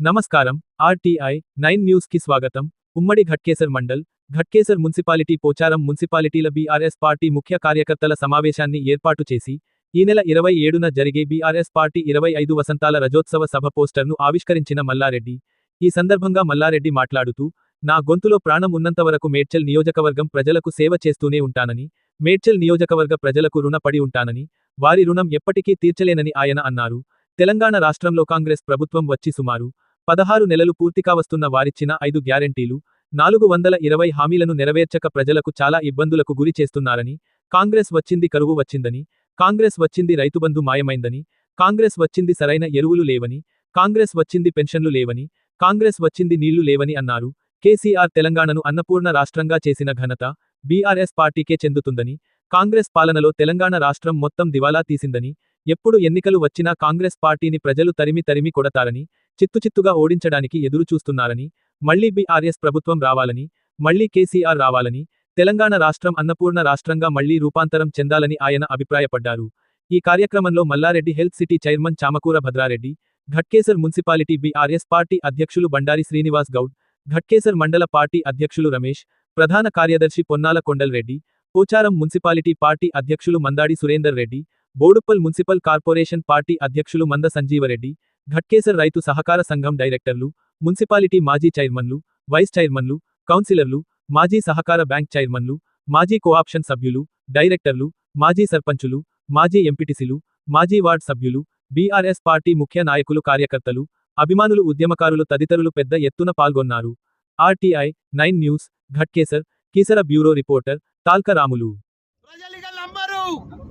నమస్కారం RTI nine న్యూస్కి స్వాగతం. ఉమ్మడి ఘట్కేసర్ మండల్ ఘట్కేసర్ మున్సిపాలిటీ పోచారం మున్సిపాలిటీల బీఆర్ఎస్ పార్టీ ముఖ్య కార్యకర్తల సమావేశాన్ని ఏర్పాటు చేసి ఈ నెల ఇరవై ఏడున జరిగే బీఆర్ఎస్ పార్టీ ఇరవై ఐదు వసంతాల రజోత్సవ సభ పోస్టర్ను ఆవిష్కరించిన మల్లారెడ్డి. ఈ సందర్భంగా మల్లారెడ్డి మాట్లాడుతూ నా గొంతులో ప్రాణం ఉన్నంతవరకు మేడ్చల్ నియోజకవర్గం ప్రజలకు సేవ చేస్తూనే ఉంటానని మేడ్చల్ నియోజకవర్గ ప్రజలకు రుణపడి ఉంటానని వారి రుణం ఎప్పటికీ తీర్చలేనని ఆయన అన్నారు. తెలంగాణ రాష్ట్రంలో కాంగ్రెస్ ప్రభుత్వం వచ్చి సుమారు పదహారు నెలలు పూర్తికావస్తున్న వారిచ్చిన ఐదు గ్యారెంటీలు నాలుగు వందల ఇరవై హామీలను నెరవేర్చక ప్రజలకు చాలా ఇబ్బందులకు గురి చేస్తున్నారని కాంగ్రెస్ వచ్చింది కరువు వచ్చిందని కాంగ్రెస్ వచ్చింది రైతుబంధు మాయమైందని కాంగ్రెస్ వచ్చింది సరైన ఎరువులు లేవని కాంగ్రెస్ వచ్చింది పెన్షన్లు లేవని కాంగ్రెస్ వచ్చింది నీళ్ళు లేవని అన్నారు. కేసీఆర్ తెలంగాణను అన్నపూర్ణ రాష్ట్రంగా చేసిన ఘనత బీఆర్ఎస్ పార్టీకే చెందుతుందని కాంగ్రెస్ పాలనలో తెలంగాణ రాష్ట్రం మొత్తం దివాలా తీసిందని ఎప్పుడు ఎన్నికలు వచ్చినా కాంగ్రెస్ పార్టీని ప్రజలు తరిమి తరిమి కొడతారని చిత్తుచిత్తుగా ఓడించడానికి ఎదురు చూస్తున్నారని మళ్ళీ బీఆర్ఎస్ ప్రభుత్వం రావాలని మళ్ళీ కేసీఆర్ రావాలని తెలంగాణ రాష్ట్రం అన్నపూర్ణ రాష్ట్రంగా మళ్ళీ రూపాంతరం చెందాలని ఆయన అభిప్రాయపడ్డారు. ఈ కార్యక్రమంలో Mallareddy health city chairman Chamakura Bhadrareddy Ghatkesar municipality BRS party అధ్యక్షులు బండారి శ్రీనివాస్ గౌడ్ ఘట్కేసర్ మండల పార్టీ అధ్యక్షులు రమేష్ ప్రధాన కార్యదర్శి పొన్నాల కొండల్ రెడ్డి పోచారం మున్సిపాలిటీ పార్టీ అధ్యక్షులు Mandadi Surender Reddy Boduppal municipal corporation party అధ్యక్షులు మంద సంజీవరెడ్డి ఘట్కేసర్ రైతు సహకార సంఘం డైరెక్టర్లు మున్సిపాలిటీ మాజీ చైర్మన్లు వైస్ చైర్మన్లు కౌన్సిలర్లు మాజీ సహకార బ్యాంక్ చైర్మన్లు మాజీ కోఆప్షన్ సభ్యులు డైరెక్టర్లు మాజీ సర్పంచులు మాజీ ఎంపీటీసీలు మాజీ వార్డ్ సభ్యులు బీఆర్ఎస్ పార్టీ ముఖ్య నాయకులు కార్యకర్తలు అభిమానులు ఉద్యమకారులు తదితరులు పెద్ద ఎత్తున పాల్గొన్నారు. RTI nine news Ghatkesar Keesara bureau reporter Talka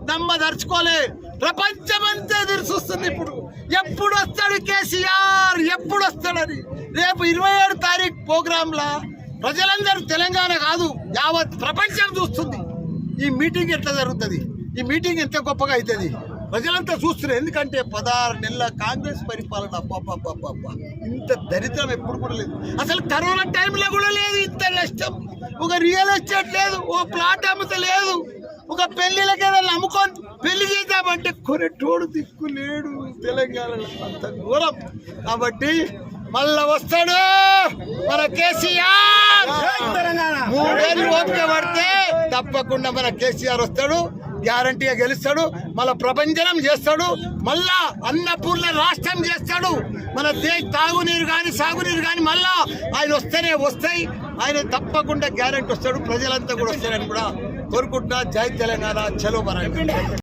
Ramulu ప్రపంచమంతా ఎదురు చూస్తుంది ఇప్పుడు. ఎప్పుడు వస్తాడు కేసీఆర్? ఎప్పుడు వస్తాడని రేపు ఇరవై ఏడు తారీఖు ప్రోగ్రామ్ లా ప్రజలందరూ తెలంగాణ కాదు యావత్ ప్రపంచం చూస్తుంది. ఈ మీటింగ్ ఎట్లా జరుగుతుంది? ఈ మీటింగ్ ఎంత గొప్పగా అవుతుంది ప్రజలంతా చూస్తున్నారు. ఎందుకంటే పదహారు నెలల కాంగ్రెస్ పరిపాలన అబ్బబ్బబ్బబ్బబ్బ. ఇంత దరిద్రం ఎప్పుడు కూడా లేదు. అసలు కరోనా టైంలో కూడా లేదు ఇంత నష్టం. ఒక రియల్ ఎస్టేట్ లేదు ఓ ప్లాట్ అమ్ముత లేదు ఒక పెళ్ళిళ్ళకి ఏదైనా అమ్ముకొని పెళ్ళి చేద్దామంటే కొనేటోడు దిక్కు లేడు తెలంగాణలో అంత ఘోరం. కాబట్టి మళ్ళా వస్తాడు మన కేసీఆర్. మూడేళ్ళు ఓపిక పడితే తప్పకుండా మన కేసీఆర్ వస్తాడు గ్యారంటీగా గెలుస్తాడు మళ్ళా ప్రపంచనం చేస్తాడు మళ్ళా అన్నపూర్ణ రాష్ట్రం చేస్తాడు. మన దేశ తాగునీరు కానీ సాగునీరు కానీ మళ్ళా ఆయన వస్తేనే వస్తాయి. ఆయన తప్పకుండా గ్యారంటీ వస్తాడు ప్రజలంతా కూడా వస్తారని కూడా కోరుకుంటున్నా జై తెలంగాణ చలో మన